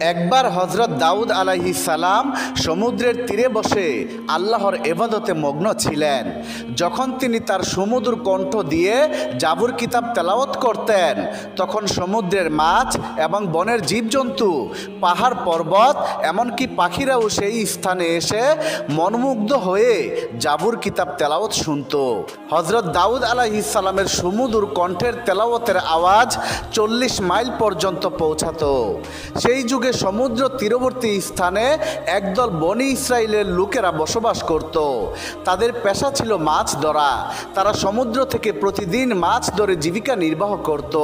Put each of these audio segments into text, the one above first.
একবার হজরত দাউদ আলাহি সালাম সমুদ্রের তীরে বসে আল্লাহর এবাদতে মগ্ন ছিলেন। যখন তিনি তার সমুদ্র কণ্ঠ দিয়ে জাবুর কিতাব তেলাওয়াত করতেন, তখন সমুদ্রের মাছ এবং বনের জীবজন্তু, পাহাড় পর্বত, এমনকি পাখিরাও সেই স্থানে এসে মনমুগ্ধ হয়ে জাবুর কিতাব তেলাওয়াত শুনত। হজরত দাউদ আলাহি সালামের সমুদ্র কণ্ঠের তেলাওয়াতের আওয়াজ চল্লিশ মাইল পর্যন্ত পৌঁছাতো। সেই যুগে সমুদ্র তীরবর্তী স্থানে একদল বনি ইসরায়েলের লোকেরা বসবাস করত। তাদের পেশা ছিল মাছ ধরা। তারা সমুদ্র থেকে প্রতিদিন মাছ ধরে জীবিকা নির্বাহ করত।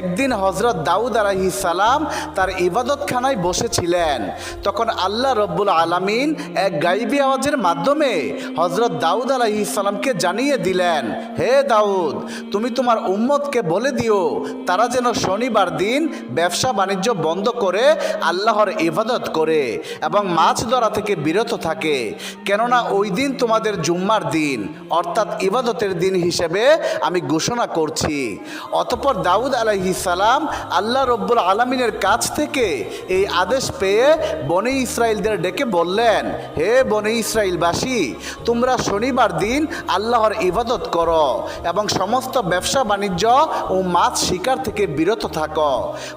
একদিন হজরত দাউদ আলাহি সালাম তার ইবাদতখানায় বসেছিলেন। তখন আল্লাহ রব্বুল আলামিন এক গাইবি আওয়াজের মাধ্যমে হজরত দাউদ আলাহি সালামকে জানিয়ে দিলেন, হে দাউদ, তুমি তোমার উম্মতকে বলে দিও, তারা যেন শনিবার দিন ব্যবসা বাণিজ্য বন্ধ করে আল্লাহর ইবাদত করে এবং মাছ ধরা থেকে বিরত থাকে। কেননা ওই দিন তোমাদের জুম্মার দিন, অর্থাৎ ইবাদতের দিন হিসেবে আমি ঘোষণা করছি। অতপর দাউদ আলাইহি সালাম আল্লাহ রব্বুল আলমিনের কাছ থেকে এই আদেশ পেয়ে বনে ইসরায়েলদের ডেকে বললেন, হে বনে ইসরায়েলবাসী তোমরা শনিবার দিন আল্লাহর ইবাদত করো এবং সমস্ত ব্যবসা বাণিজ্য ও মাছ শিকার থেকে বিরত থাকো।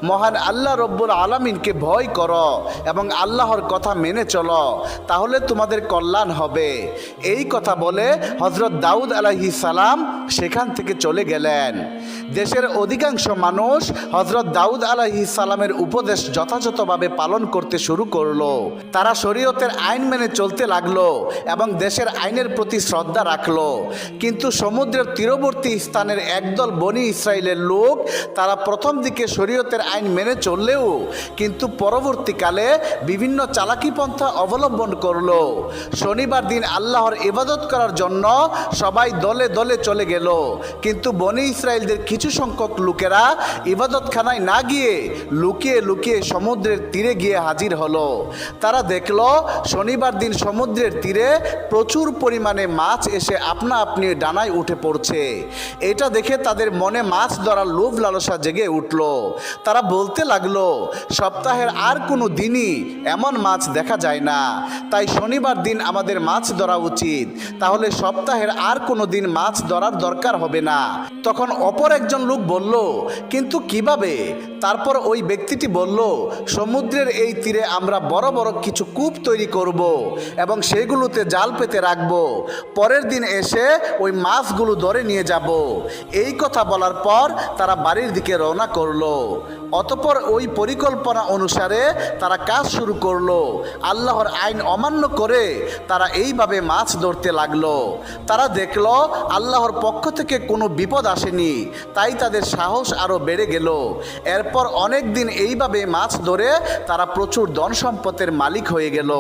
মহান আল্লাহ রব্বুল আলমিনকে ভয় করো এবং আল্লাহর কথা মেনে চলো, তাহলে তোমাদের কল্যাণ হবে। এই কথা বলে হজরত দাউদ আলাহি সালাম সেখান থেকে চলে গেলেন। দেশের অধিকাংশ মানুষ হজরত দাউদ আলাহি সালামের উপদেশ যথাযথভাবে পালন করতে শুরু করল। তারা শরীয়তের আইন মেনে চলতে লাগল এবং দেশের আইনের প্রতি শ্রদ্ধা রাখল। কিন্তু সমুদ্রের তীরবর্তী স্থানের একদল বনি ইসরায়েলের লোক তারা প্রথম দিকে শরীয়তের আইন মেনে চললেও কিন্তু পরবর্তীকালে বিভিন্ন চালাকি পন্থা অবলম্বন করল। শনিবার দিন আল্লাহর ইবাদত করার জন্য সবাই দলে দলে চলে গেল কিন্তু বনি ইসরায়েলদের কিছু সংখ্যক লোকেরা ইবাদতখানায় না গিয়ে লুকিয়ে লুকিয়ে সমুদ্রের তীরে গিয়ে হাজির হলো। তারা দেখল, শনিবার দিন সমুদ্রের তীরে প্রচুর পরিমাণে মাছ এসে আপনা আপনি ডানায় উঠে পড়ছে। এটা দেখে তাদের মনে মাছ ধরার লোভ লালসা জেগে উঠল। তারা বলতে লাগল, সপ্তাহের আর কোনো দিনই এমন মাছ দেখা যায় না। তাই শনিবার দিন আমাদের মাছ ধরা উচিত। তাহলে সপ্তাহের আর কোনো দিন মাছ ধরার দরকার হবে না। তখন অপর একজন লোক বলল, কিন্তু কীভাবে? তারপর ওই ব্যক্তিটি বলল, সমুদ্রের এই তীরে আমরা বড় বড় কিছু কূপ তৈরি করব এবং সেগুলোতে জাল পেতে রাখব। পরের দিন এসে ওই মাছগুলো ধরে নিয়ে যাব। এই কথা বলার পর তারা বাড়ির দিকে রওনা করল। অতপর ওই পরিকল্পনা অনুসারে তারা কাজ শুরু করল। আল্লাহর আইন অমান্য করে তারা এইভাবে মাছ ধরতে লাগল। তারা দেখল আল্লাহর পক্ষ থেকে কোনো বিপদ আসেনি, তাই তাদের সাহস আরও বেড়ে গেল। এরপর অনেক দিন এইভাবে মাছ ধরে তারা প্রচুর ধন সম্পদের মালিক হয়ে গেল।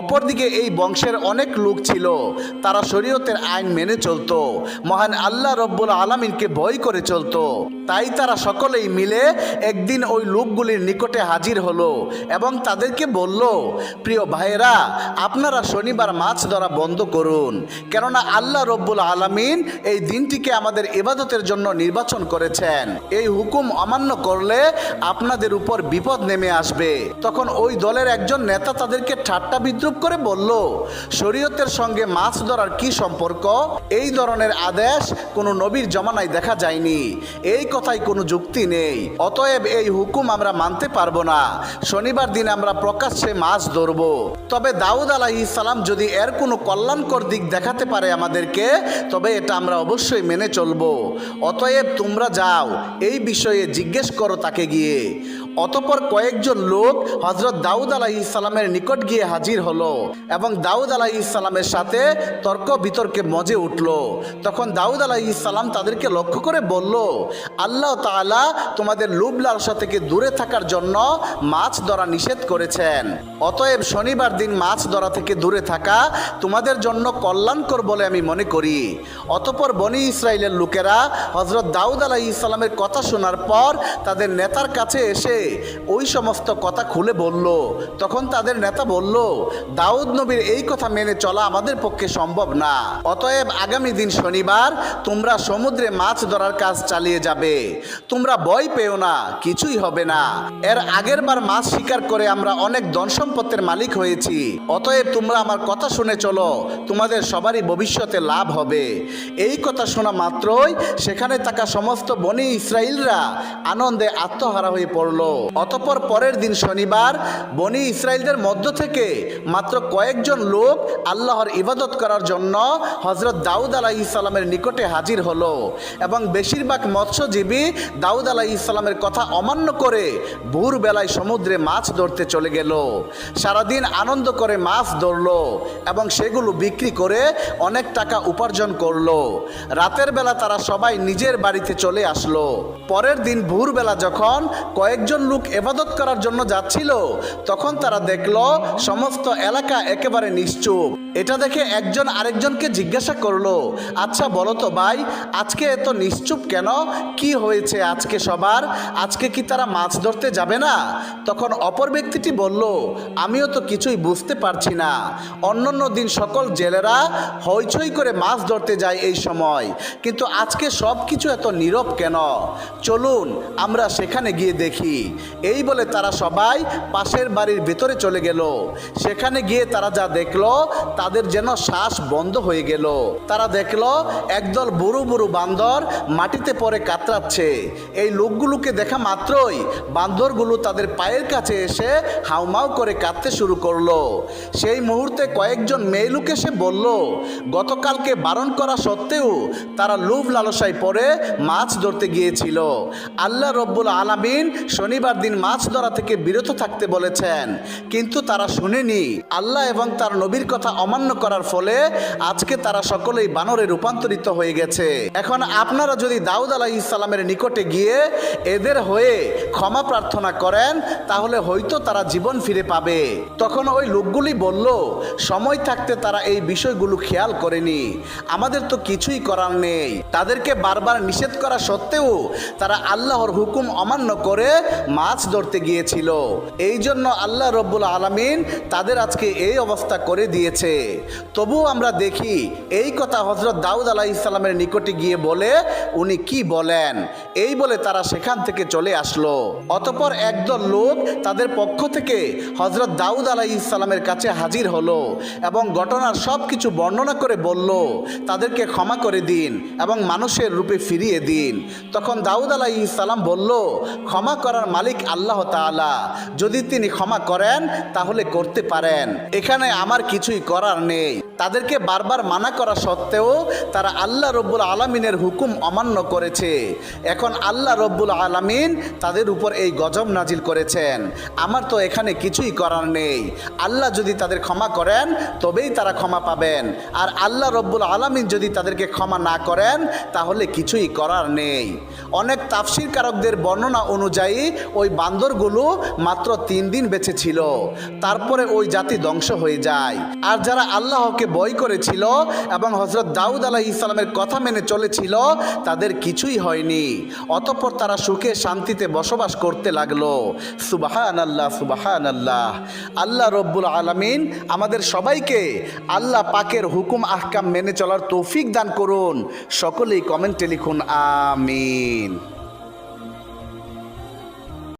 অপরদিকে এই বংশের অনেক লোক ছিল, তারা শরীয়তের আইন মেনে চলতো, মহান আল্লাহ রব্বুল আলমিনকে ভয় করে চলতো। তাই তারা সকলেই মিলে একদিন ওই লোকগুলির নিকটে হাজির হলো এবং তাদেরকে বলল, প্রিয় ভাইয়েরা, আপনারা শনিবার মাছ ধরা বন্ধ করুন, কেননা আল্লাহ রব্বুল আলমিন এই দিনটিকে আমাদের ইবাদতের জন্য নির্বাচন করেছেন। এই হুকুম অমান্য করলে আপনাদের উপর বিপদ নেমে আসবে। তখন ওই দলের একজন নেতা তাদেরকে ঠাট্টা বিদ্রুপ করে বলল, শরীয়তের সঙ্গে মাছ ধরার কি সম্পর্ক? এই ধরনের আদেশ কোনো নবীর জমানায় দেখা যায়নি। এই কথায় কোনো যুক্তি নেই। অতএব এই হুকুম আমরা মানতে পারব না। শনিবার দিন আমরা প্রকাশ্যে মাছ ধরব। তবে দাউদ আলাহি সালাম যদি এর কোনো কল্যাণকর দিক দেখাতে পারে আমাদেরকে, তবে এটা আমরা অবশ্যই মেনে চলবো। অতএব তোমরা যাও এই বিষয়ে জিজ্ঞেস করো তাকে গিয়ে। অতপর কয়েকজন লোক হজরত দাউদ আলাহি ইসালামের নিকট গিয়ে হাজির হলো এবং দাউদ আলাহি ইসালামের সাথে তর্ক বিতর্কে মজে উঠল। তখন দাউদ আলাহি ইসালাম তাদেরকে লক্ষ্য করে বলল, আল্লাহ তাআলা তোমাদের লোভ লালসা থেকে দূরে থাকার জন্য মাছ ধরা নিষেধ করেছেন। অতএব শনিবার দিন মাছ ধরা থেকে দূরে থাকা তোমাদের জন্য কল্যাণকর বলে আমি মনে করি। অতপর বনি ইসরায়েলের লোকেরা হজরত দাউদ আলাহি ইসলামের কথা শোনার পর তাদের নেতার কাছে এসে ওই সমস্ত কথা খুলে বলল। তখন তাদের নেতা বলল, দাউদ নবীর এই কথা মেনে চলা আমাদের পক্ষে সম্ভব না। অতএব আগামী দিন শনিবার তোমরা সমুদ্রে মাছ ধরার কাজ চালিয়ে যাবে। তোমরা ভয় পেও না, কিছুই হবে না। এর আগের বার মাছ শিকার করে আমরা অনেক ধন সম্পত্তির মালিক হয়েছি। অতএব তোমরা আমার কথা শুনে চলো, তোমাদের সবারই ভবিষ্যতে লাভ হবে। এই কথা শোনা মাত্রই সেখানে থাকা সমস্ত বনি ইসরায়েলরা আনন্দে আত্মহারা হয়ে পড়ল। অতপর পরের দিন শনিবার বনি ইসরায়েলদের মধ্য থেকে মাত্র কয়েকজন লোক আল্লাহর ইবাদত করার জন্য হজরত দাউদ আলাহি ইসলামের নিকটে হাজির হলো এবং বেশিরভাগ মৎস্যজীবী দাউদ আলাহি ইসলামের কথা অমান্য করে ভোরবেলায় সমুদ্রে মাছ ধরতে চলে গেল। সারাদিন আনন্দ করে মাছ ধরলো এবং সেগুলো বিক্রি করে অনেক টাকা উপার্জন করল। রাতের বেলা তারা সবাই নিজের বাড়িতে চলে আসলো। পরের দিন ভোরবেলা যখন কয়েকজন লোক এবাদত করার জন্য যাচ্ছিল, তখন তারা দেখল সমস্ত এলাকা একেবারে নিশ্চুপ। এটা দেখে একজন আরেকজনকে জিজ্ঞাসা করল আচ্ছা বলো তো ভাই, আজকে এত নিশ্চুপ কেন? কি হয়েছে আজকে সবার? আজকে কি তারা মাছ ধরতে যাবে না? তখন অপর ব্যক্তিটি বলল, আমিও তো কিছুই বুঝতে পারছি না। অন্যান্য দিন সকল জেলেরা হইচই করে মাছ ধরতে যায় এই সময়। কিন্তু আজকে সব কিছু এত নীরব কেন? চলুন, আমরা সেখানে গিয়ে দেখি। এই বলে তারা সবাই পাশের বাড়ির ভেতরে চলে গেল। সেখানে গিয়ে তারা যা দেখল, তাদের যেন শ্বাস বন্ধ হয়ে গেল। তারা দেখল, একদল বুড়ো বুড়ো বান্দর মাটিতে পরে কাতরাচ্ছে। এই লোকগুলোকে দেখা মাত্রই বান্দরগুলো তাদের পায়ের কাছে এসে হাউমাউ করে কাঁদতে শুরু করল। সেই মুহূর্তে কয়েকজন মেয়ে লোক এসে বলল, গতকালকে বারণ করা সত্ত্বেও তারা লোভ লালসায় পরে মাছ ধরতে গিয়েছিল। আল্লাহ রব্বুল আলামিন শনিবার দিন মাছ ধরা থেকে বিরত থাকতে বলেছেন। কিন্তু তারা শুনেনি। আল্লাহ এবং তার নবীর কথা অমান্য করার ফলে আজকে তারা সকলেই বানরে রূপান্তরিত হয়ে গেছে। এখন আপনারা যদি দাউদ আলাহ ইসলামের নিকটে গিয়ে এদের হয়ে ক্ষমা প্রার্থনা করেন, তাহলে হয়তো তারা জীবন ফিরে পাবে। তখন ওই লোকগুলি বলল, সময় থাকতে তারা এই বিষয়গুলো খেয়াল করেনি। আমাদের তো কিছুই করার নেই। তাদেরকে বারবার নিষেধ করা সত্ত্বেও তারা আল্লাহর হুকুম অমান্য করে মাছ ধরতে গিয়েছিল। এই জন্য আল্লাহ রব্বুল আলমিন তাদের আজকে এই অবস্থা করে দিয়েছে। তবুও আমরা দেখি, এই কথা হজরত দাউদ আলাহ ইসলামের নিকটে গিয়ে বলে, উনি কি বলেন? এই বলে তারা সেখান থেকে চলে আসলো। অতপর একদল লোক তাদের পক্ষ থেকে হজরত দাউদ আলাহ ইসলামের কাছে হাজির হলো এবং ঘটনার সব কিছু বর্ণনা করে বলল, তাদেরকে ক্ষমা করে দিন এবং মানুষের রূপে ফিরিয়ে দিন। তখন দাউদ আলাহ ইসলাম বলল, ক্ষমা করার মালিক আল্লাহ তাআলা। যদি তিনি ক্ষমা করেন, তাহলে করতে পারেন। এখানে আমার কিছুই করার নেই। তাদেরকে বারবার মানা করা সত্ত্বেও তারা আল্লাহ রব্বুল আলমিনের হুকুম অমান্য করেছে। এখন আল্লাহ রব্বুল আলমিন তাদের উপর এই গজব নাজিল করেছেন। আমার তো এখানে কিছুই করার নেই। আল্লাহ যদি তাদের ক্ষমা করেন, তবেই তারা ক্ষমা পাবেন। আর আল্লাহ রব্বুল আলমিন যদি তাদেরকে ক্ষমা না করেন, তাহলে কিছুই করার নেই। অনেক তাফসির কারকদের বর্ণনা অনুযায়ী ওই বান্দরগুলো মাত্র তিন দিন বেঁচে ছিল। তারপরে ওই জাতি ধ্বংস হয়ে যায়। আর যারা আল্লাহকে বই করেছিল এবং হজরত দাউদ আলাহ ইসলামের কথা মেনে চলেছিল, তাদের কিছুই হয়নি। অতঃপর তারা সুখে শান্তিতে বসবাস করতে লাগল। সুবাহান আল্লাহ সুবাহান আল্লাহ আল্লাহ রব্বুল আলমিন আমাদের সবাইকে আল্লাহ পাকের হুকুম, আহকাম মেনে চলার তৌফিক দান করুন। সকলেই কমেন্টে লিখুন, আমিন।